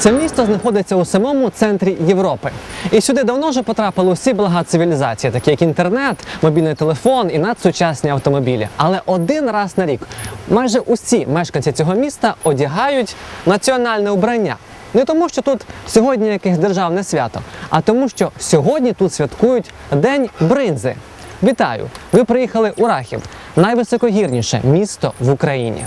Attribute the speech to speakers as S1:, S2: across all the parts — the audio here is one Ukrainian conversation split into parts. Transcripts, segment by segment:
S1: Це місто знаходиться у самому центрі Європи. І сюди давно вже потрапили усі блага цивілізації, такі як інтернет, мобільний телефон і надсучасні автомобілі. Але один раз на рік майже усі мешканці цього міста одягають національне убрання. Не тому, що тут сьогодні якесь державне свято, а тому, що сьогодні тут святкують День бринзи. Вітаю! Ви приїхали у Рахів, найвисокогірніше місто в Україні.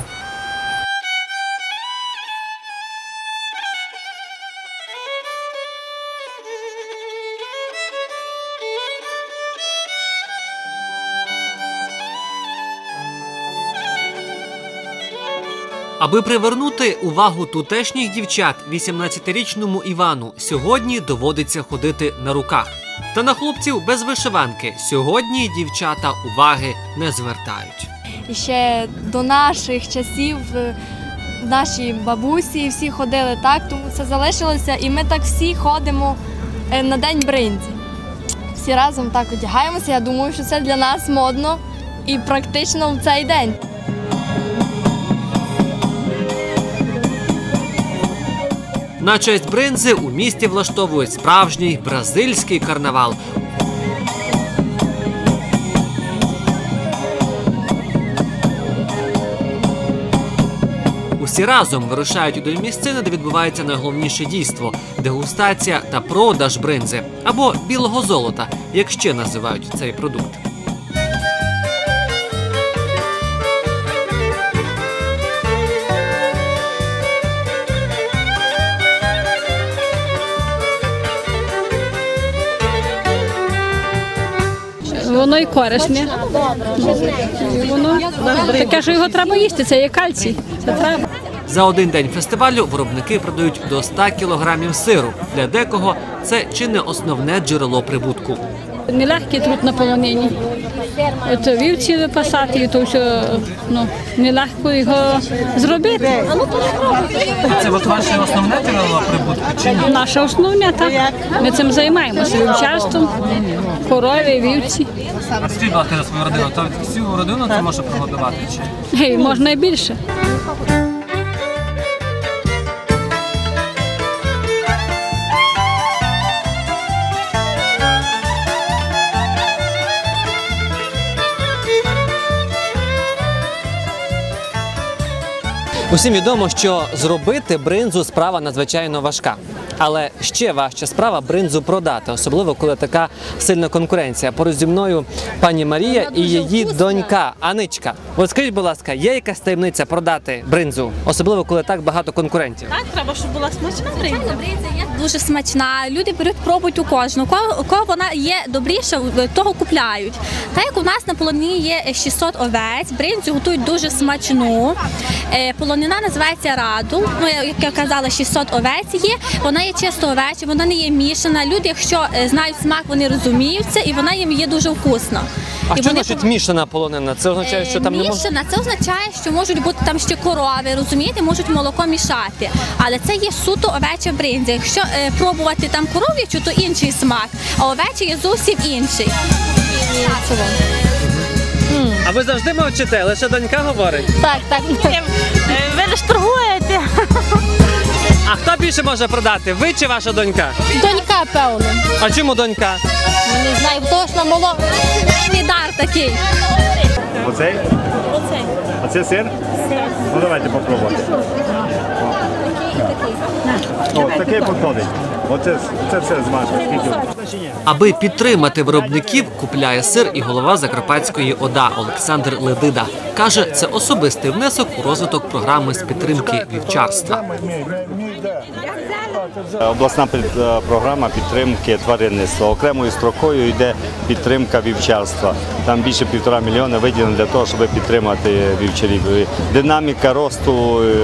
S2: Аби привернути увагу тутешніх дівчат 18-річному Івану сьогодні доводиться ходити на руках. Та на хлопців без вишиванки сьогодні дівчата уваги не звертають.
S3: Ще до наших часів е, наші бабусі всі ходили так, тому це залишилося. І ми так всі ходимо е, на день бринзі. Всі разом так одягаємося. Я думаю, що це для нас модно і практично в цей день.
S2: На честь бринзи у місті влаштовують справжній бразильський карнавал. Усі разом вирушають до місцини, де відбувається найголовніше дійство дегустація та продаж бринзи або білого золота, як ще називають цей продукт.
S4: Воно і корисне. Воно таке, що його треба їсти, це є кальцій. Це треба.
S2: За один день фестивалю виробники продають до 100 кілограмів сиру. Для декого це чи не основне джерело прибутку.
S4: Нелегкий труд на полонині. Це вівці випасати, і то все ну, нелегко його зробити.
S2: Це от ваше основне джерело прибутку чи ні?
S4: Наше основне так. Ми цим займаємося вівчарством, корові, вівці.
S2: Скажіть, будь ласка, за свою родину. То всю родину це може приготувати чи?
S4: Гей, можна і більше.
S1: Усім відомо, що зробити бринзу справа надзвичайно важка. Але ще важча справа бринзу продати, особливо коли така сильна конкуренція. Поруч зі мною пані Марія і її донька Аничка. От скажіть, будь ласка, є якась таємниця продати бринзу, особливо коли так багато конкурентів?
S5: Так, треба, щоб була смачна бринза.
S6: Бринза є дуже смачна. Люди беруть, пробують у кожну. У кого, вона є добріша, того купляють. Так як у нас на полонині є 600 овець, бринзу готують дуже смачну. Е, Полонина називається раду. Ну, як я казала, 600 овець є. Вона є чисто овеча, вона не є мішана. Люди, якщо е, знають смак, вони розуміють це, і вона їм є дуже вкусна.
S1: А
S6: і
S1: що
S6: вони
S1: значить мішана полонина? Це означає, що там не можна.
S6: Мішана, це означає, що можуть бути там ще корови, розумієте, можуть молоко мішати. Але це є суто овеча бринза. Якщо е, пробувати там коров'ячу, то інший смак, а овеча є зовсім інший.
S1: А ви завжди мовчите, лише донька говорить.
S3: Так, так.
S5: Е, Ви ж торгуєте.
S1: А хто більше може продати? Ви чи ваша донька?
S3: Донька, певно.
S1: А чому донька?
S3: Не знаю, точно молоко.
S6: Певний дар такий.
S7: Оцей?
S5: Оцей.
S7: А це сир? Сир. Ну давайте попробуємо. О, такий підходить. Оце, це все змажемо. Скільки?
S2: Аби підтримати виробників, купляє сир і голова Закарпатської ОДА Олександр Ледида. Каже, це особистий внесок у розвиток програми з підтримки вівчарства.
S7: Обласна е, програма підтримки тваринництва. Окремою строкою йде підтримка вівчарства. Там більше півтора мільйона виділено для того, щоб підтримати вівчарів. Динаміка росту е,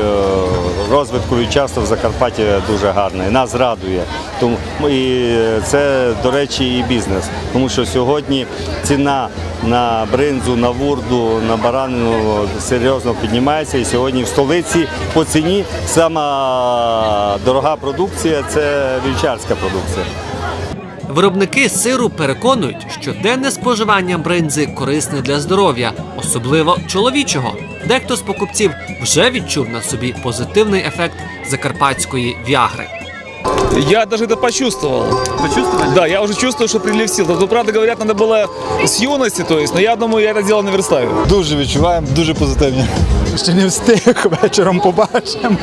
S7: розвитку вівчарства в Закарпатті дуже гарна і нас радує. Тому і це, до речі, і бізнес. Тому що сьогодні ціна на бринзу, на вурду, на баранину серйозно піднімається. І сьогодні в столиці по ціні сама дорога продукція це вівчарська продукція.
S2: Виробники сиру переконують, що денне споживання бринзи корисне для здоров'я, особливо чоловічого. Дехто з покупців вже відчув на собі позитивний ефект закарпатської віагри.
S8: Я даже это почувствовал.
S2: Почувствовали?
S8: Да, я уже чувствую, что прилив сил. Ну, правда говорят, надо было с юности, то есть, но я думаю, я это дело наверстаю.
S9: Дуже відчуваємо, дуже позитивні. Ще не встиг, вечором побачимо.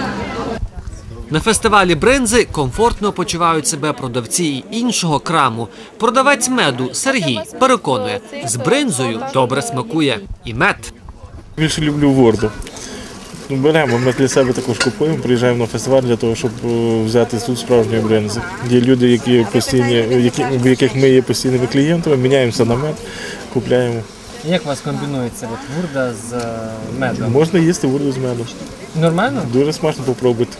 S2: На фестивалі бринзи комфортно почувають себе продавці і іншого краму. Продавець меду Сергій переконує, з бринзою добре смакує і мед.
S10: Більше люблю ворду. Ну, беремо, ми для себе також купуємо, приїжджаємо на фестиваль для того, щоб е, взяти тут справжньої бринзи. Є люди, які постійні, які, в яких ми є постійними клієнтами, міняємося на мед, купляємо.
S1: Як у вас комбінується от вурда з е, медом?
S10: Можна їсти ворду з медом.
S1: Нормально?
S10: Дуже смачно попробувати.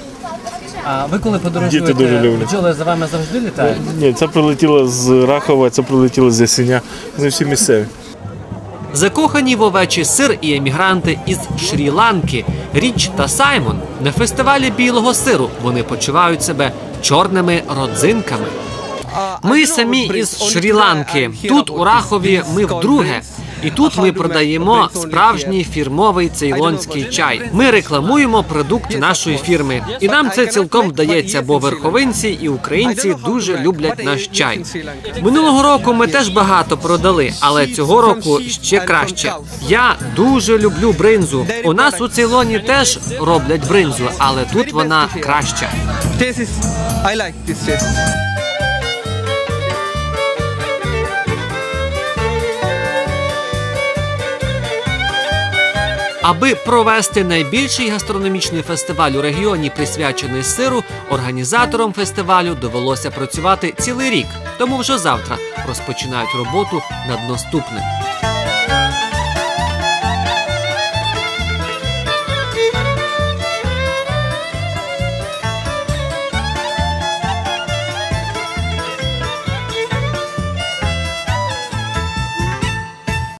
S1: А ви коли подорожуєте, Діти
S10: дуже люблять.
S1: бджоли за вами завжди літають?
S10: Ні, це прилетіло з Рахова, це прилетіло з Ясеня. Вони всі місцеві.
S2: Закохані в овечий сир і емігранти із Шрі-Ланки Річ та Саймон на фестивалі білого сиру вони почувають себе чорними родзинками. Ми самі із Шрі-Ланки. Тут у Рахові ми вдруге. І тут ми продаємо справжній фірмовий цейлонський чай. Ми рекламуємо продукт нашої фірми, і нам це цілком вдається, бо верховинці і українці дуже люблять наш чай. Минулого року ми теж багато продали, але цього року ще краще. Я дуже люблю бринзу. У нас у Цейлоні теж роблять бринзу, але тут вона краща. Аби провести найбільший гастрономічний фестиваль у регіоні, присвячений сиру, організаторам фестивалю довелося працювати цілий рік. Тому вже завтра розпочинають роботу над наступним.